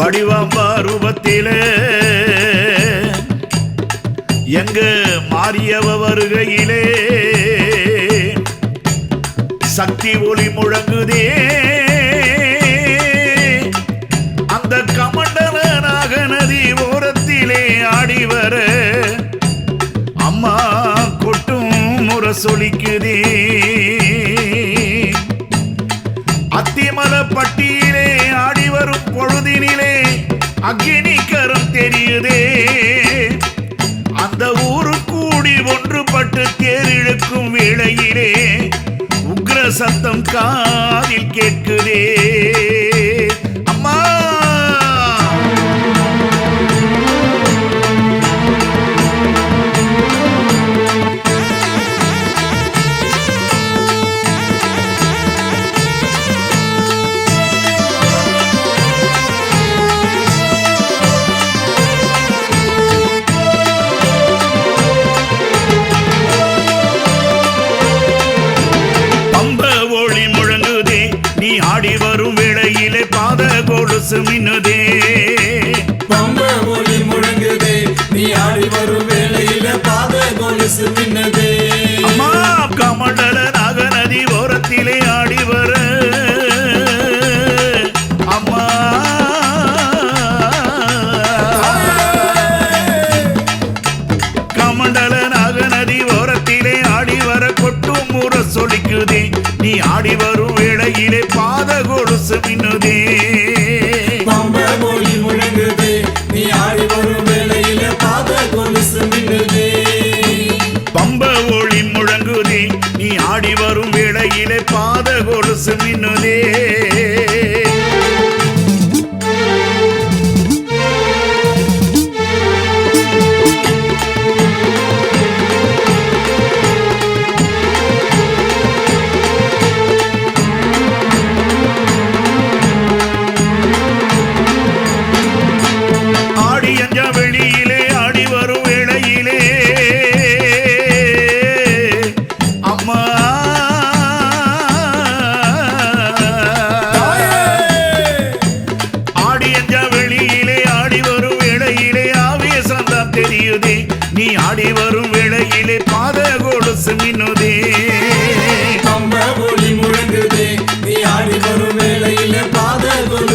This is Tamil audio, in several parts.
வடிவம்பா ரூபத்திலே எங்க மாறியவ வருகையிலே. சக்தி ஒளி முழங்குதே. அந்த கமண்டல நாகநதி ஓரத்திலே ஆடி வர அம்மா கொட்டும் முரசொலிக்குதே. அத்திமல அக்னி கரம் தெரியுதே. அந்த ஊரு கூடி ஒன்றுபட்டு தேரிழுக்கும் வேளையிலே உக்ர சத்தம் காதில் கேட்குதே. கொலுசு மின்னுதே பம்ப ஒளி முழங்குதே. நீ ஆடி வரும் வேளையில பாத கொலுசு மின்னதே. அம்மா கமண்டல நாகநதி ஓரத்திலே ஆடி வர. அம்மா. கமண்டல நாகநதி ஓரத்திலே ஆடி வர கொட்டும் முற சொலிக்குதே. நீ ஆடி வரும் வேளையிலே பாத கொலுசு மின்னுதே.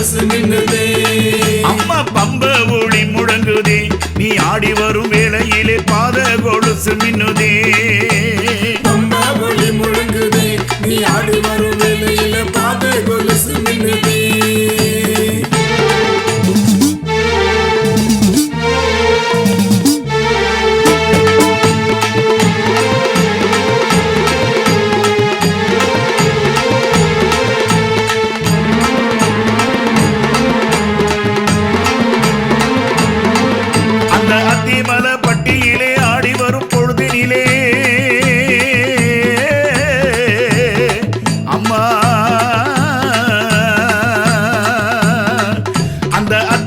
கொலுசு மின்னதே அம்மா பம்ப ஒளி முழங்குதே. நீ ஆடி வரும் வேளையிலே பாத கொலுசு மின்னுதே.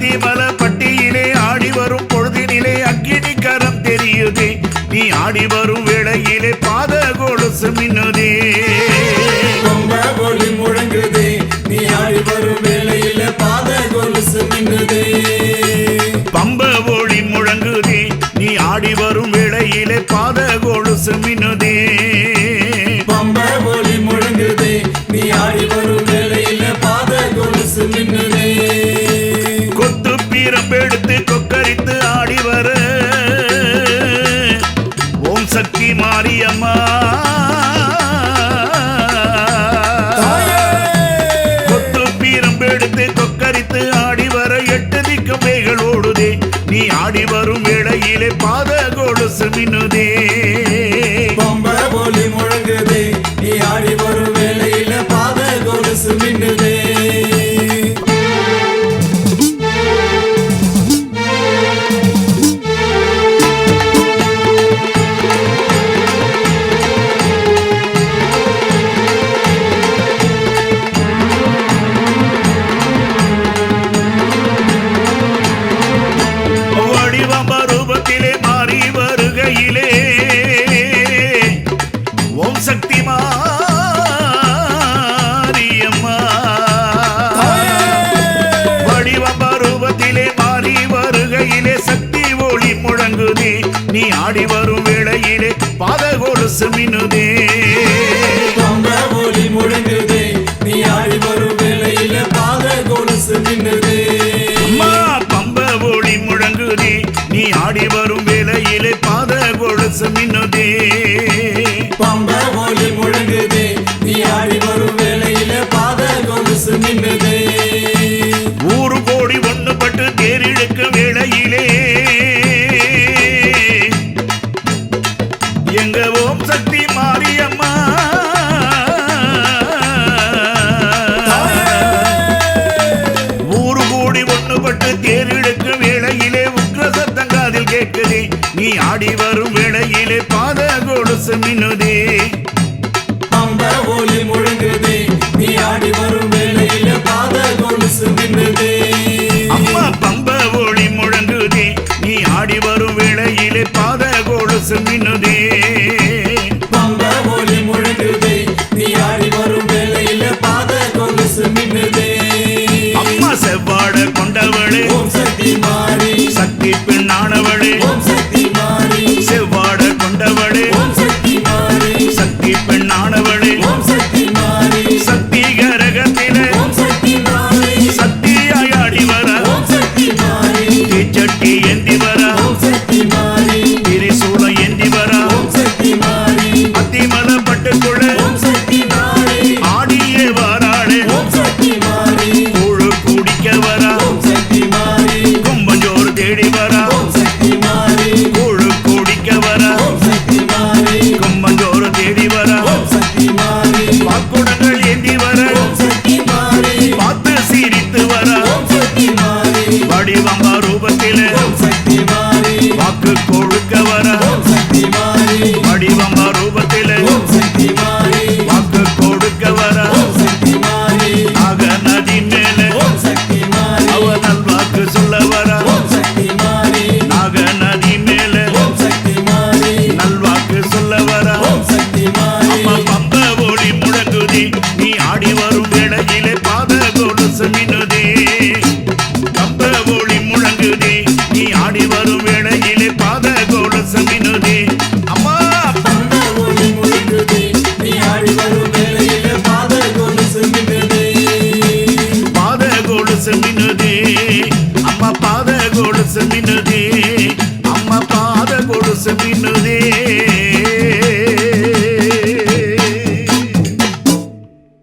அத்திமல பட்டியிலே ஆடி வரும் பொழுதினிலே அக்கினி கரம் தெரியுதே. நீ ஆடி வரும் வேளையிலே பாத கொலுசு மின்னுதே. ஒளி முழங்குதே. நீ ஆடி வரும் வேளையில பாத கொலுசு மின்னுதே. பம்ப ஒளி முழங்குதே. நீ ஆடி வரும் வேளையிலே பாத கொலுசு மின்னுதே. జమినుదే பாடி வரும் வேளையிலே பாத கொலுசு மின்னுதே. பம்ப ஒளி முழங்குதே நீ ஆடி வரும் வேளையிலே பாத கொலுசு மின்னுதே. அம்மா பம்ப ஒளி முழங்குதே நீ ஆடி வரும் வேளையிலே பாத கொலுசு மின்னுதே. பம்ப ஒளி முழங்குதே நீ ஆடி வரும் வேளையிலே பாத கொலுசு மின்னுதே. வரும்